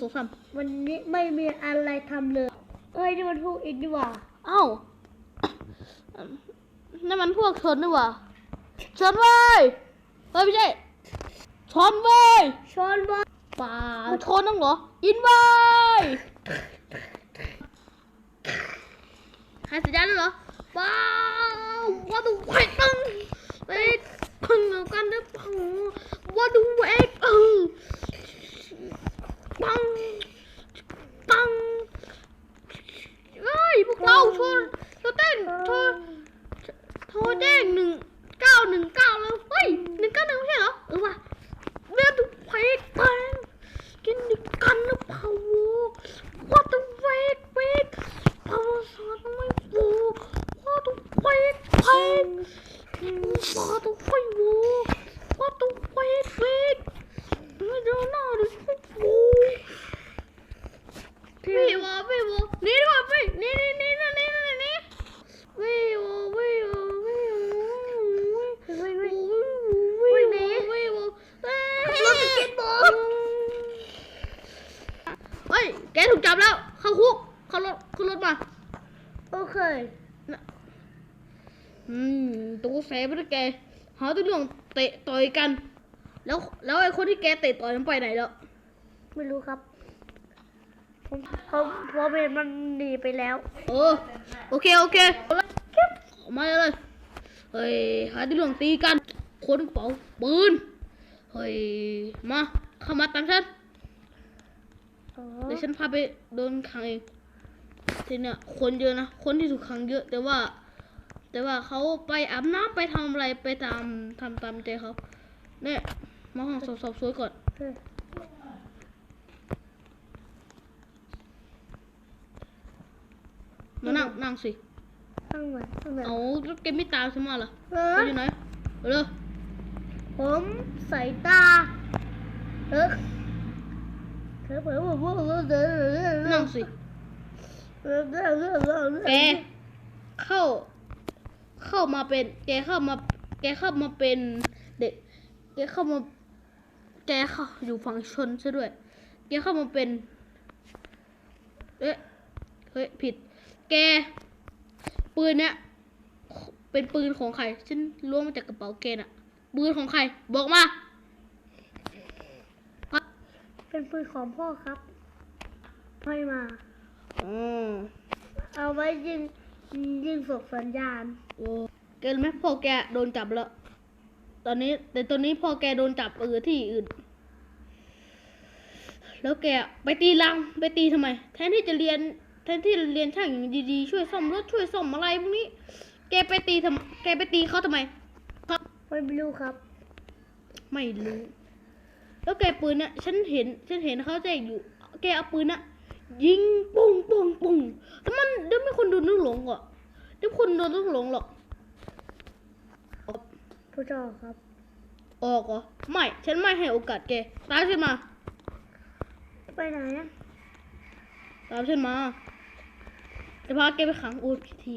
สองสามวันนี้ไม่มีอะไรทำเลยเอ้ยนี่มันพวกอีกดีกว่าเอ้านั่นมันพวกชนนี่หว่าชนเว้ยเฮ้ยไม่ใช่ชนเว้ยช้อนบอลป่าชนนั่งเหรอ อินเว้ยใครสัญญาณแล้วเหรอว้าวว่าดูไว้ตึงเว้ยพังเอากันนะพังว่าดูเว้ยเออปังปังเฮ้ยพวกเราชนเราเต้นโทรโทรแจ้งหนึ่งเก้าหนึ่งเก้าแล้วเฮ้ยหนึ่งเก้าหนึ่งไม่ใช่เหรอเออว่ะเรื่องดูไว้ปังกินดิกันนะพาวว่าดูเวกเวกพาวสอนไม่วูว่าดูเว กเวกว่าตัวไฟวูว่าตัวไฟเฟกไม่เจอหน้าเลยโอ้พี่วะพี่วะนี่ดีกว่าพี่นี่นี่นี่นี่นี่นี่นี่พี่วะพี่วะพี่วะเฮ้ยเฮ้ยพี่วะพี่วะรถสเก็ตบอร์ดเฮ้ยแกถูกจับแล้ว เข้าคุกเข้ารถขึ้นรถมา โอเค อืมตัวแสบไปด้วยแกหาตัวเรื่องเตะต่อยกัน แล้วแล้วไอ้คนที่แกเตะต่อยมันไปไหนแล้วไม่รู้ครับ ผมผมผมเห็นมันหนีไปแล้วเออโอเคโอเคเอาละเก็บออกมาเลยเฮ้ยหาที่เรื่องตีกันคนเป่าปืนเฮ้ยมาเข้ามาตามฉันอ๋อเดี๋ยวฉันพาไปโดนขังเองทีเนี้ยคนเยอะนะคนที่ถูกขังเยอะแต่ว่า แต่ว่าเขาไปอาบน้ำไปทำอะไรไปตามทำตามใจเขาเนี่ยมาห้องสอบสอบสวยก่อนเฮ้ยมานั่งนั่งสิตั้งไว้ตั้งไว้เอาแล้วแกไม่ตามฉันมาเหรอเอไปออยู่ไหนเร็วผมใส่ตาเออเธอเผลอบอกว่าเออเออเออนั่งสิเออเออเออเออแกเข้า เข้ามาเป็น แกเข้ามา แกเข้ามาเป็นเด็ก แกเข้ามา แกเข้าอยู่ฝั่งชนซะด้วย แกเข้ามาเป็น เอ๊ะ เฮ้ยผิด แก ปืนเนี้ยเป็นปืนของใคร ฉันล้วงมาจากกระเป๋าแกน่ะ ปืนของใคร บอกมา เป็นปืนของพ่อครับให้มาอ๋อเอาไว้ยิง ยิงส่งสัญญาณโอ้แกรู้ไหมพ่อแกโดนจับแล้ว ตอนนี้ แต่ตอนนี้พ่อแกโดนจับเออที่อื่น แล้วแกไปตีรังไปตีทำไม แทนที่จะเรียน แทนที่จะเรียนช่างอย่างดีๆช่วยซ่อมรถช่วยซ่อมอะไรพวกนี้ แกไปตีทำแกไปตีเขาทำไม ครับไม่รู้ครับ ไม่รู้ แล้วแกปืนน่ะฉันเห็น ฉันเห็นเขาแจกอยู่ แกเอาปืนน่ะ ยิงปุ้งปุ้งปุ้งแล้วมันเดี๋ยวไม่คนโดนลูกหลงอะเดี๋ยวคนโดนลูกหลงหรอกผู้เจ้าครับ ออกเหรอไม่ ฉันไม่ให้โอกาสแกตามฉันมา ไปไหนอะตามฉันมาจะพาแกไปขังโอ้ยพิธี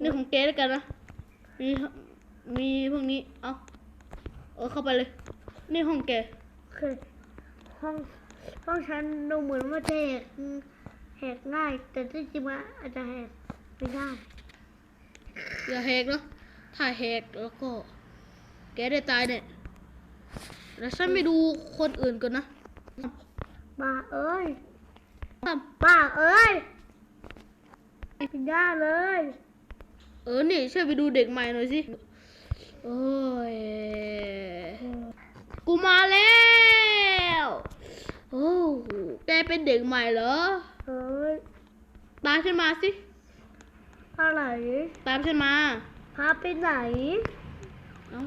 นี่ของแกแล้วกันนะ มีมีพวกนี้ เอาเออเข้าไปเลย นี่ห้องแกโอเคห้อง ห้องฉันดูเหมือนว่าจะแหกแหกง่าย แต่ที่จริงมันอาจจะแหกไม่ได้อย่าแหกเนาะถ้าแหกแล้วก็ แกได้ตายเนี่ยแล้วฉันไปดูคนอื่นก่อนนะบ้าเอ้ยตามบ้าเอ้ยไม่ได้เลย เออนี่ช่วยไปดูเด็กใหม่หน่อยสิโอ้ยกูมาแล้ว โอ้โหแก เป็นเด็กใหม่เหรอเอ้ยตามฉันมาสิอะไรตามฉันมาพาไปไหนเอ้า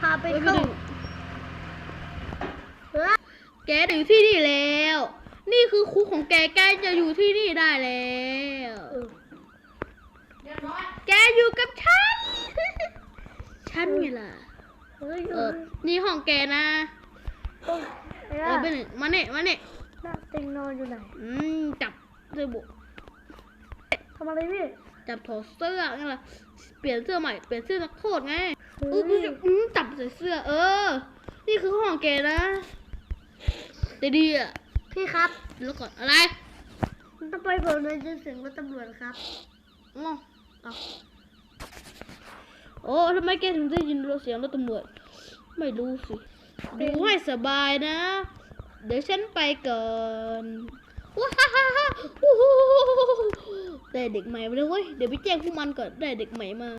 พาไปไปเข้าดึงเฮ้ยแกอยู่ที่นี่แล้ว นี่คือคุกของแกแกจะอยู่ที่นี่ได้แล้ว เออแกอยู่กับฉัน ฉันไงล่ะ เฮ้ยเอเอออนี่ห้องแกนะโอ้ยไอ้ เอล่ะอเป็นงมาเนี่ยมาเนี่ยน่าเต็งนอนอยู่ไหนอืมจับเสื้อบุทำอะไรพี่จับถอดเสื้อไงล่ะเปลี่ยนเสื้อใหม่เปลี่ยนเสื้อนักโทษไงเฮ้อืยออืออือจับใส่เสื้อ เออ นี่คือห้องแกนะแต่ดีอะพี่ครับแล้วก่อนอะไรทำไมผมเลยจะเสียงรถตำรวจครับอ๋อเอาโอ้ทำไมแกถึงได้ยินเสียงรถตำรวจ ไม่รู้สิ ดูให้สบายนะ เดี๋ยวฉันไปก่อนว้าฮ่าฮ่าฮ่าวู้ฮู้ได้เด็กใหม่มาเลยเว้ย เดี๋ยวไปแจ้งพวกมันก่อน ได้เด็กใหม่มา